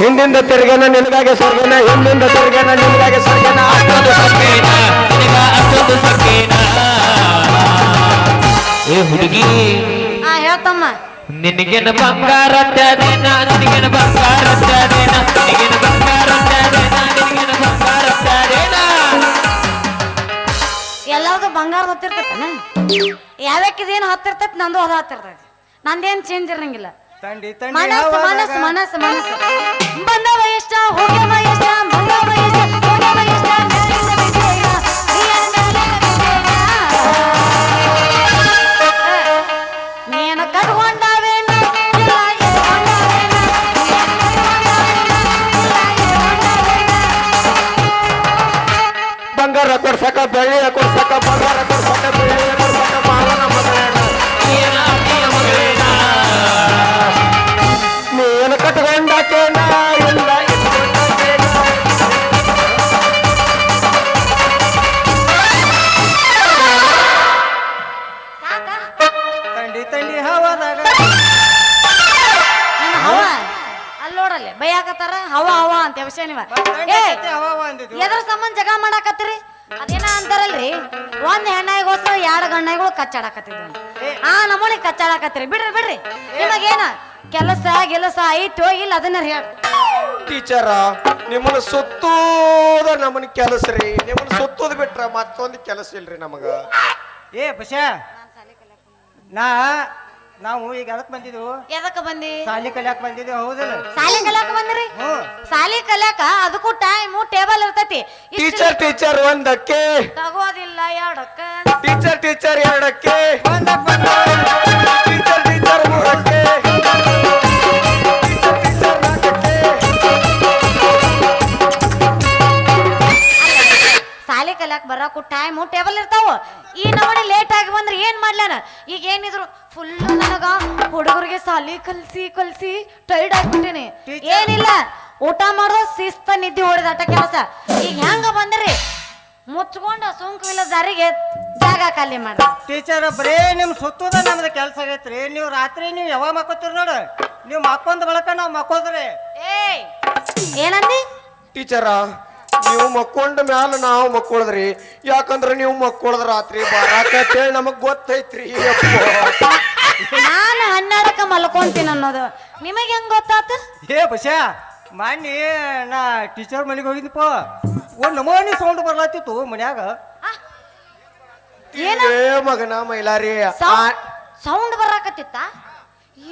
ಹಿಂದಿಂದ ತಿರುಗೇನ ನಿನಗಾಗೆ ಸ್ವರ್ಗನ ಹಿಂದಿಂದ ತಿರ್ಗನ ನಿನಗಾಗೆ ಸ್ವರ್ಗನ. ಅಷ್ಟೊಂದು ಸಕ್ಕೇನ ಅಷ್ಟೊಂದು ಸಕ್ಕೇನ ಏ ಹುಡುಗಿ ಆ ಹೇಳ್ತಮ್ಮ. ನಿನಗೇನ ಬಂಗಾರ ತ್ಯಾದೇನ ನಿನಗೇನ ಬಂಗಾರ ತ್ಯಾದೇನ ನಿನಗೇನ ಬಂಗಾರ ತ್ಯಾದೇನ ನಿನಗೇನ ಬಂಗಾರ ತ್ಯಾದೇನ ಎಲ್ಲಾರ್ದು ಬಂಗಾರ ಹತ್ತಿರ್ತೈತನ? ಯಾವ್ಯಾಕಿದೇನು ಹತ್ತಿರ್ತೈತಿ ನಂದು ಅದು ಹತ್ತಿರ್ತೈತಿ. ನಂದೇನ್ ಚೇಂಜ್ ಇರಂಗಿಲ್ಲ. ತಂಡಿ ತಂಡಿ ಮನಸ್ಸು ಮನಸ್ ಮನಸ್ಸು ಮನಸ್ಸು ಮನಸ್ಸು. ಬಂದವ ಎಷ್ಟ ಹೋಗ್ಯವ ಎಷ್ಟ ನೋಡಲ್ಲಿ ಹವಾ ಹವ ಅಂತ ವಿಷಯ ನೀವ. ಏ ಎದ್ರ ಸಂಬಂಧ ಜಗ ಮಾಡಾಕತ್ತೀರಿ? ಅದೇನ ಅಂತಾರಲ್ರಿ? ಒಂದ್ ಹೆಣ್ಣಾಯಿಗೋಸ್ಕರ ಎರಡು ಗಣ್ಣಾಯಿಗಳು ಕಚ್ಚಾಡಕತ್ತಿದ್ವು. ಆ ನಮೂನಿ ಕಚ್ಚಾಡಕತ್ತೀರಿ. ಬಿಡ್ರಿ ಬಿಡ್ರಿ. ನಿಮಗೇನ ಕೆಲಸ ಗೆಲಸ ಐತೋ ಇಲ್ಲ ಅದನ್ನ ಹೇಳಿ. ಟೀಚರ ನಿಮ್ಮನ್ನ ಸುತ್ತೋದ ನಮ್ಮನ್ನ ಕೆಲಸ ರೀ. ನಿಮ್ಮನ್ನ ಸುತ್ತೋದ್ ಬಿಟ್ರ ಮತ್ತೊಂದು ಕೆಲಸ ಇಲ್ರಿ ನಮಗ. ಏ ಬಶ ನಾ ನಾವು ಈಗ ಅದಕ್ಕೆ ಬಂದಿದ್ವು? ಎದಕ್ಕ ಬಂದಿ? ಸಾಲಿ ಕಲಿಯಾಕ ಬಂದಿದ್ವಿ ಹೌದಲ್ಲ? ಸಾಲಿ ಕಲಿಯಾಕ ಬಂದ್ರಿ? ಸಾಲಿ ಕಲ್ಯಾಕ ಅದಕ್ಕೂ ಟೈಮು ಟೇಬಲ್ ಇರ್ತೈತಿ. ಇಷ್ಟ್ ಟೀಚರ್ ಟೀಚರ್ ಒಂದಕ್ಕೆ. ತಗೋದಿಲ್ಲ ಎರಡಕ್ಕ. ಟೀಚರ್ ಟೀಚರ್ ಎರಡಕ್ಕೆ. ಬಂದಪ್ಪ ಬಂದ ಟೀಚರ್ ಟೀಚರ್ ಮೂರಕ್ಕೆ. ಟೀಚರ್ ಟೀಚರ್ ನಾಲ್ಕಕ್ಕೆ. ಸಾಲಿ ಕಲ್ಯಾಕ ಬರಾಕು ಟೈಮು ಟೇಬಲ್ ಇರ್ತಾವ. ಈ ಬಂದ್ರೆ ಏನ್ ಮಾಡ್ಲಾನ ಈಗ ಏನಿದ್ರು ಫುಲ್ ನನಗ ಹುಡುಗರಿಗೆ ಸಾಲಿ ಕಲ್ಸಿ ಕಲ್ಸಿ ಟೈರ್ಡ್ ಆಗ್ಬಿಟ್ಟಿನಿ. Teacher. ಏನಿಲ್ಲ ಊಟ ಮಾಡೋ ಶಿಸ್ತ ನಿದ್ದೆ ಹೊಡೆದಾಟ ಕೆಲಸ. ಈಗ ಹೆಂಗ ಬಂದ್ರಿ? ಮುಚ್ಕೊಂಡ ಸುಂಕವಿಲ್ಲ ದಾರಿಗೆ ಜಾಗ ಖಾಲಿ ಮಾಡ. ಟೀಚರ್ ಬರೇ ನಿಮ್ ಸುತ್ತದ ನಮ್ದು ಕೆಲಸ ಆಗೈತ್ರಿ. ನೀವು ರಾತ್ರಿ ನೀವು ಯಾವಾಗ ಮಕ್ಕೋತೀರಿ ನೋಡು. ನೀವು ಮಕ್ಕೊಂದ್ ಬಳಕ ನಾವು ಮಕ್ಕೋದ್ರಿ. ಏಯ್ ಏನಂದಿ? ಟೀಚರ ನೀವು ಮಕ್ಕೊಂಡ ಮ್ಯಾಲ ನಾವು ಮಕ್ಕೊಳದ್ರಿ. ಯಾಕಂದ್ರ ನೀವು ಮಕ್ಕೊಳದ್ ರಾತ್ರಿ ಬರಾಕತ್ತೇಳಿ ನಮಗ್ ಗೊತ್ತೈತ್ರಿ. ನಾನು ಹನ್ನೆರಡಕ್ಕ ಮಲ್ಕೊಂತೀನಿ ಅನ್ನೋದು. ನಿಮಗೆ ಹೆಂಗ್ ಗೊತ್ತಾತು? ಏ ಬಶ ಮಾನ್ಯ ನಾ ಟೀಚರ್ ಮನೆಗೆ ಹೋಗಿದ್ದಪ್ಪ ಒಂದ್ ನಮೂನಿ ಸೌಂಡ್ ಬರ್ಲಾತಿತ್ತು ಮನ್ಯಾಗ. ಏನ ಏ ಮಗನ ಮೈಲಾರಿ ಸೌಂಡ್ ಸೌಂಡ್ ಬರಾಕತ್ತಿತ್ತ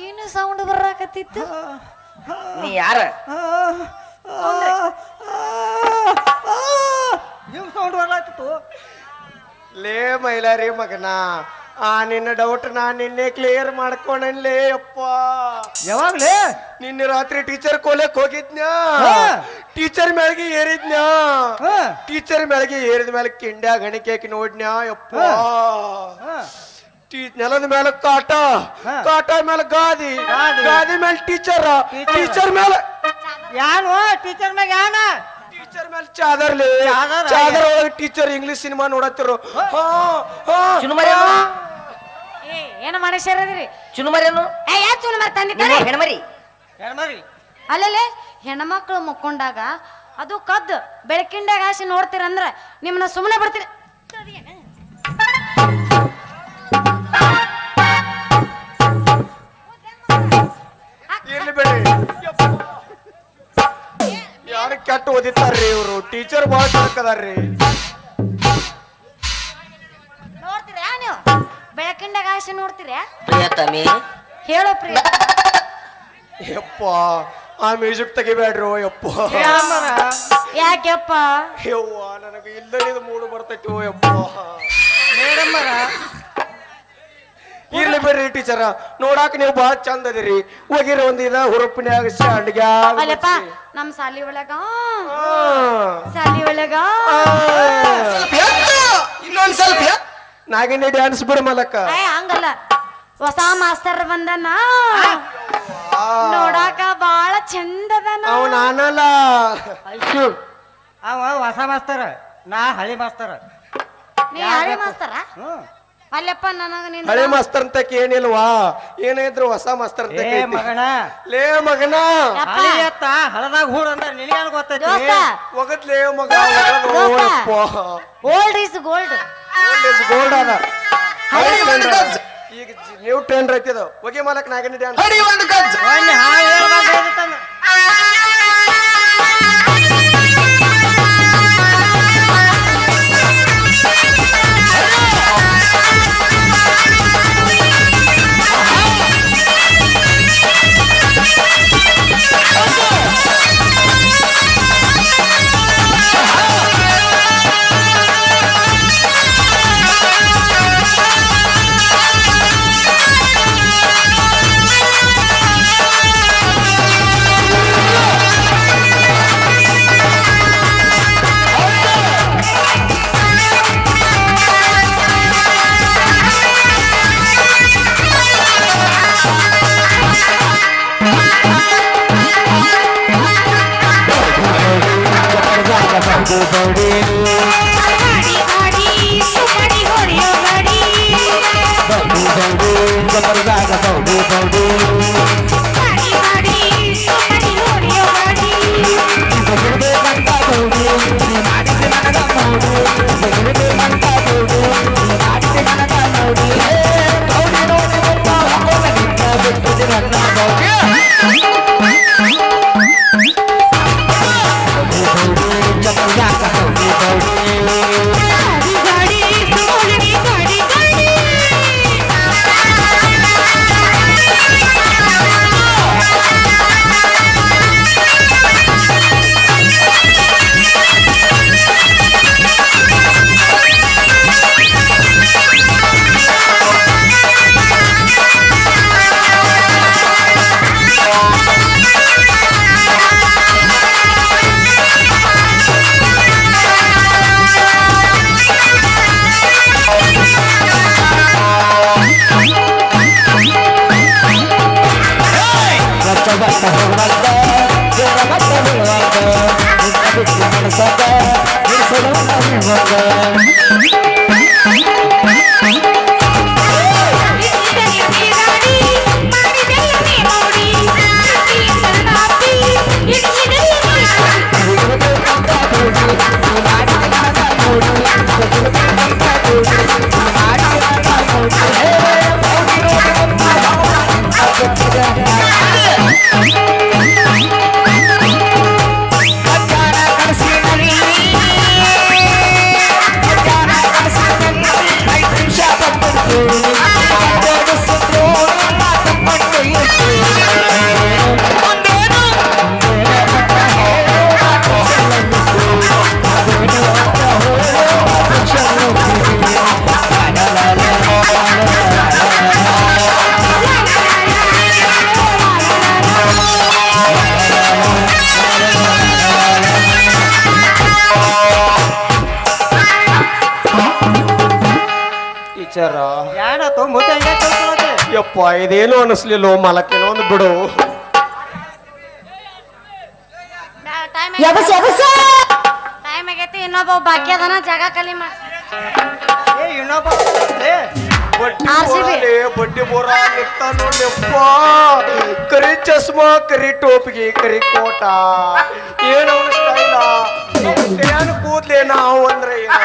ಏನು ಸೌಂಡ್ ಬರಾಕತ್ತಿತ್ತು ನೀ ಯಾರ? ಹಿಂಗ್ ಸೌಂಡ್ ಬರ್ಲಾತಿತ್ತು ಲೇ ಮೈಲಾರಿ ಮಗನಾ ಆ ನಿನ್ನ ಡೌಟ್ ನಾ ನಿನ್ನೆ ಕ್ಲಿಯರ್ ಮಾಡ್ಕೊಂಡನ್ಲೇ ಅಪ್ಪ ಯಾವಾಗ್ಲೇ ನಿನ್ನೆ ರಾತ್ರಿ ಟೀಚರ್ ಕೋಲಕ್ ಹೋಗಿದ್ನ್ಯಾ ಹಾ. ಟೀಚರ್ ಮ್ಯಾಲ್ಗೆ ಏರಿದ್ನ್ಯಾ ಹಾ. ಟೀಚರ್ ಮ್ಯಾಲ್ಗೆ ಏರಿದ ಮೇಲೆ ಕಿಂಡ್ಯಾ ಗಣಿಕೆ ನೋಡ್ನ್ಯಾ ಯಪ್ಪ ಹಾ. ಟೀ- ನೆಲದ ಮೇಲೆ ಕಾಟ ಹಾ. ಕಾಟ ಮೇಲೆ ಗಾದಿ ಗಾದಿ. ಗಾದಿ ಮೇಲೆ ಟೀಚರ್ ಟೀಚರ್. ಟೀಚರ್ ಮೇಲೆ ಯಾನು ಟೀಚರ್ ಮ್ಯಾಗ ಯಾನ? ಟೀಚರ್ ಮೇಲೆ ಚಾದರ್ಲಿ ಚಾದರ? ಚಾದರ್ ಒಳಗೆ ಟೀಚರ್ ಇಂಗ್ಲಿಷ್ ಸಿನಿಮಾ ನೋಡತ್ತಿರು. ಹಾ. ಹಾ ಚುನುಮರಿಯನು ಏ ಏನು ಮನುಷ್ಯರದಿರಿ ಚುನುಮರಿಯನು ಏ ಯಾ ಚೂನು ಮಾರ್ ಹೆಣ್ಮರಿ. ಹೆಣ್ಮರಿ. ಅಲ್ಲಲ್ಲೇ ಹೆಣ್ಮಕ್ಳು ಮುಕ್ಕೊಂಡಾಗ ಅದು ಕದ್ದು ಬೆಳಕಿಂಡಾಗ ಹಾಸಿ ನೋಡ್ತೀರಂದ್ರ ನಿಮ್ಮನ್ನ ಸುಮ್ಮನೆ ಬಿಡ್ತೀರಿ ಕೆಟ್ಟ ಓದಿತಾರ್ರಿ ಇವರು? ಟೀಚರ್ ಬಾಟ್ ಕಳ್ಕದಾರ್ರಿ ನೋಡ್ತೀರಾ ನೀವು? ಬೆಳಕಿಂಡಾಗ ಆಸೆ ನೋಡ್ತೀರಾ? ಪ್ರಿಯತಮಿ ಹೇಳೋ ಪ್ರಿಯ. ಯಪ್ಪ ಆ ಮ್ಯೂಸಿಕ್ ತೆಗಿಬೇಡ್ರು ಯಪ್ಪ. ಯಾಕೆಪ್ಪ ಯವ್ವ ನನಗೆ ಇಲ್ಲದಿದ ಮೂಡು ಬರ್ತೈತಿ ಯಪ್ಪ. ಮೇಡಮ್ಮರ ಇರ್ಲಿ ಬಿಡ್ರಿ ಟೀಚರ. ನೋಡಾಕ ನೀವು ಬಹಳ ಚಂದ ಅದಿರಿ. ಹೋಗಿರ ಒಂದಿನ ಇದ ಹುರುಪಿನ್ಯಾಗ ಶಾಂಡ್ಗ್ಯಾಗ ಅಲ್ಲಪ್ಪ ನಮ್ ಸಾಲಿ ಒಳಗ. ಸಾಲಿ ಒಳಗ. ಇನ್ನೊಂದ್ ಸ್ವಲ್ಪ ನಾಗಿನಿ ಡ್ಯಾನ್ಸ್ ಬಿಡು ಮಲಕ ಏ ಹಂಗಲ್ಲ. ಹೊಸ ಮಾಸ್ತರ್ ಬಂದನ. ನೋಡಾಕ ಬಾಳ ಚಂದದನ ಅವ್ ನಾನಲ್ಲ. ಅವ ಹೊಸ ಮಾಸ್ತರ ನಾ ಹಳಿ ಮಾಸ್ತರ. ನೀ ಹಳಿ ಮಾಸ್ತರ? ಹ್ಮ್. ಅಲ್ಲಪ್ಪ ನನಗ ನಿನ್ನ ಹಳೆ ಮಾಸ್ತರ್ ಅಂತ ಏನಿಲ್ವಾ ಏನಿದ್ರು ಹೊಸ ಮಾಸ್ತರ್ ಅಂತ ಏ ಮಗಣ. ಲೇ ಮಗನ ಯಪ್ಪ, ಹಳಿ ಎತ್ತ ಹಳದಾಗ ಹೂಡ್ ಅಂದ್ರ ನಿನಗೇನು ಗೊತ್ತೈತಿ? ದೋಸ್ತ. ಒಗದ್ಲೇ ಮಗ ದೋಸ್ತ. Gold gold is gold Gold. ಅದ. ಹಳೆ ಟ್ರೆಂಡ್. ಈಗ ನ್ಯೂ ಟ್ರೆಂಡ್ ಐತಿ ಹೋಗಿ ಹೊಗೆ ಮಾಲಕ್ ನಾಗನಿ ಡ್ಯಾನ್ಸ್ ಒಂದು ಹಾ ಹೇಳ್ಬಾರ್ದು ಹೇಳ್ತಾನ. ಟೀಚರ ಏನಾತು ಮುತ್ತೆ ಹಂಗೆ ತಿಳ್ಕೊಳತಿ? ಯಪ್ಪ ಇದೇನು ಅನಿಸ್ಲಿಲ್ಲ ಮಾಲಕ್ಕೇನೋ ಒಂದು ಬಿಡು ಟೈಮ್ ಎಬಸ್! ಎಬಸ್ ಟೈಮ್ ಆಗೈತಿ ಇನ್ನೊಬ್ಬ ಬಾಕಿ ಅದನ ಜಾಗ ಖಾಲಿ ಮಾಡಿ ಏ ಇನ್ನೊಬ್ಬ ಏ, ಬಡ್ಡಿ RCB. ಬೋರಾಲೆ, ಬಡ್ಡಿ ಬೋರ ನೋಡ್ಯಪ್ಪ ಕರಿ ಚಸ್ಮಾ ಕರಿ ಟೋಪಿಗೆ ಕರಿ ಕೋಟ. ಏನವನ ಸ್ಟೈಲ ಏನ್ ಕೂದ್ಲೆ ನಾವು ಅಂದ್ರೆ ಏನು?